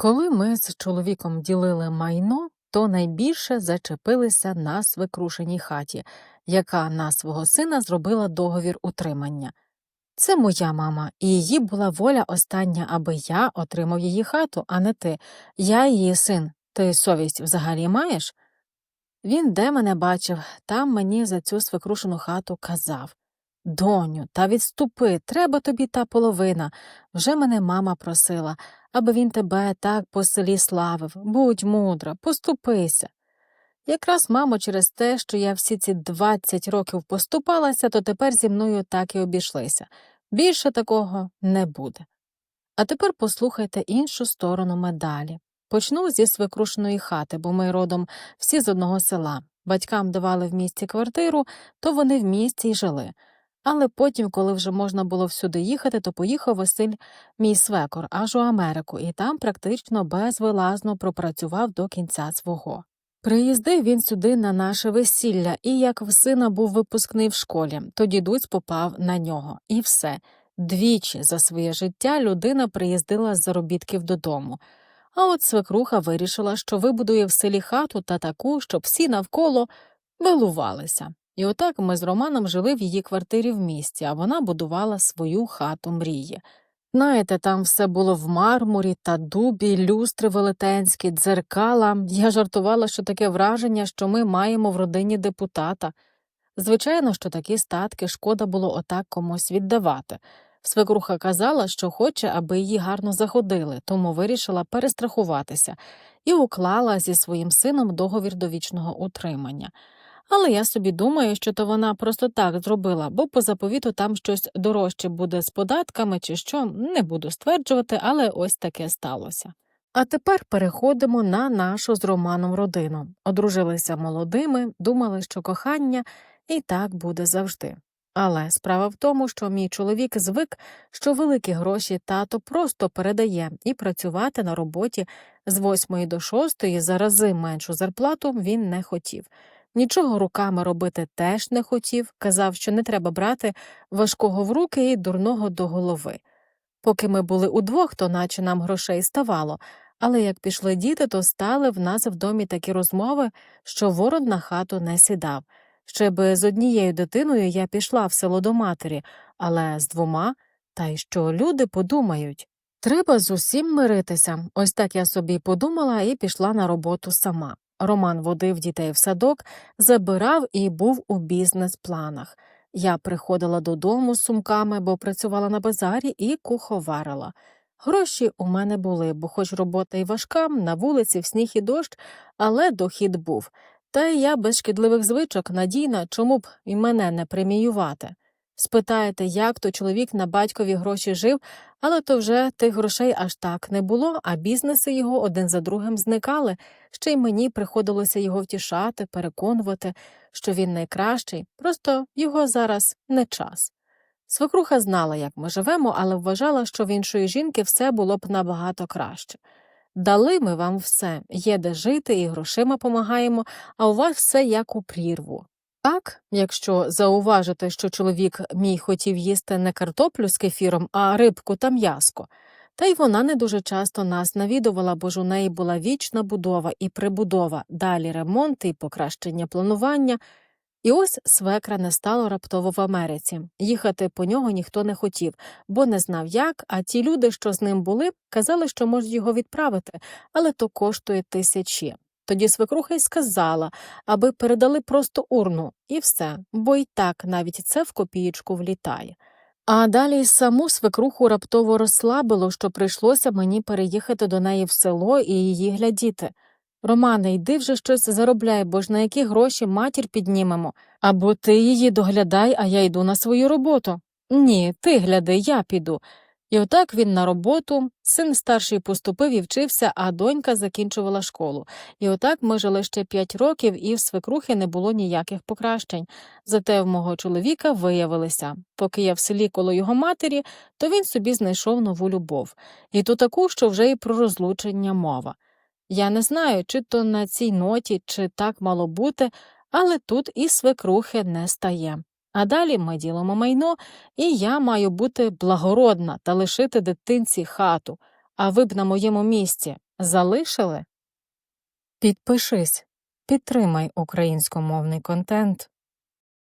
Коли ми з чоловіком ділили майно, то найбільше зачепилися на свекрушеній хаті, яка на свого сина зробила договір утримання. Це моя мама, і її була воля остання, аби я отримав її хату, а не ти. Я її син. Ти совість взагалі маєш? Він де мене бачив, там мені за цю свекрушену хату казав Доню, та відступи, треба тобі та половина. Вже мене мама просила, аби він тебе так по селі славив. Будь мудра, поступися. Якраз, мамо, через те, що я всі ці двадцять років поступалася, то тепер зі мною так і обійшлися. Більше такого не буде. А тепер послухайте іншу сторону медалі. Почну зі свекрушеної хати, бо ми родом всі з одного села. Батькам давали в місті квартиру, то вони в місті й жили. Але потім, коли вже можна було всюди їхати, то поїхав Василь, мій свекор, аж у Америку, і там практично безвилазно пропрацював до кінця свого. Приїздив він сюди на наше весілля, і як в сина був випускний в школі, то дідусь попав на нього. І все. Двічі за своє життя людина приїздила з заробітків додому. А от свекруха вирішила, що вибудує в селі хату та таку, щоб всі навколо вилувалися. І отак ми з Романом жили в її квартирі в місті, а вона будувала свою хату мрії. Знаєте, там все було в мармурі та дубі, люстри велетенські, дзеркала. Я жартувала, що таке враження, що ми маємо в родині депутата. Звичайно, що такі статки шкода було отак комусь віддавати. Свекруха казала, що хоче, аби її гарно заходили, тому вирішила перестрахуватися і уклала зі своїм сином договір довічного утримання. Але я собі думаю, що то вона просто так зробила, бо по заповіту там щось дорожче буде з податками чи що, не буду стверджувати, але ось таке сталося. А тепер переходимо на нашу з Романом родину. Одружилися молодими, думали, що кохання і так буде завжди. Але справа в тому, що мій чоловік звик, що великі гроші тато просто передає, і працювати на роботі з восьмої до шостої за рази меншу зарплату він не хотів. Нічого руками робити теж не хотів, казав, що не треба брати важкого в руки і дурного до голови. Поки ми були удвох, то наче нам грошей ставало, але як пішли діти, то стали в нас в домі такі розмови, що ворон на хату не сідав. Ще би з однією дитиною я пішла в село до матері, але з двома, та й що люди подумають. Треба з усім миритися. Ось так я собі подумала і пішла на роботу сама. Роман водив дітей в садок, забирав і був у бізнес-планах. Я приходила додому з сумками, бо працювала на базарі і куховарила. Гроші у мене були, бо хоч робота й важка, на вулиці в сніг і дощ, але дохід був. Та й я без шкідливих звичок надійна, чому б і мене не преміювати. Спитаєте, як то чоловік на батькові гроші жив, але то вже тих грошей аж так не було, а бізнеси його один за другим зникали, ще й мені приходилося його втішати, переконувати, що він найкращий, просто його зараз не час. Свекруха знала, як ми живемо, але вважала, що в іншої жінки все було б набагато краще. Дали ми вам все, є де жити і грошима помагаємо, а у вас все як у прірву. Так, якщо зауважити, що чоловік мій хотів їсти не картоплю з кефіром, а рибку та м'яско, та й вона не дуже часто нас навідувала, бо ж у неї була вічна будова і прибудова, далі ремонти і покращення планування. І ось свекра не стало раптово в Америці. Їхати по нього ніхто не хотів, бо не знав як, а ті люди, що з ним були, казали, що можуть його відправити, але то коштує тисячі. Тоді свекруха й сказала, аби передали просто урну, і все, бо й так навіть це в копієчку влітає. А далі саму свекруху раптово розслабило, що прийшлося мені переїхати до неї в село і її глядіти. Романе, йди вже щось заробляй, бо ж на які гроші матір піднімемо. Або ти її доглядай, а я йду на свою роботу. Ні, ти гляди, я піду. І отак він на роботу, син старший поступив і вчився, а донька закінчувала школу. І отак ми жили ще п'ять років, і в свекрухи не було ніяких покращень. Зате в мого чоловіка виявилися. Поки я в селі коло його матері, то він собі знайшов нову любов, і то таку, що вже і про розлучення мова. Я не знаю, чи то на цій ноті, чи так мало бути, але тут і свекрухи не стає. А далі ми ділимо майно, і я маю бути благородна та лишити дитинці хату, а ви б на моєму місці Залишили? Підпишись, підтримай українськомовний контент.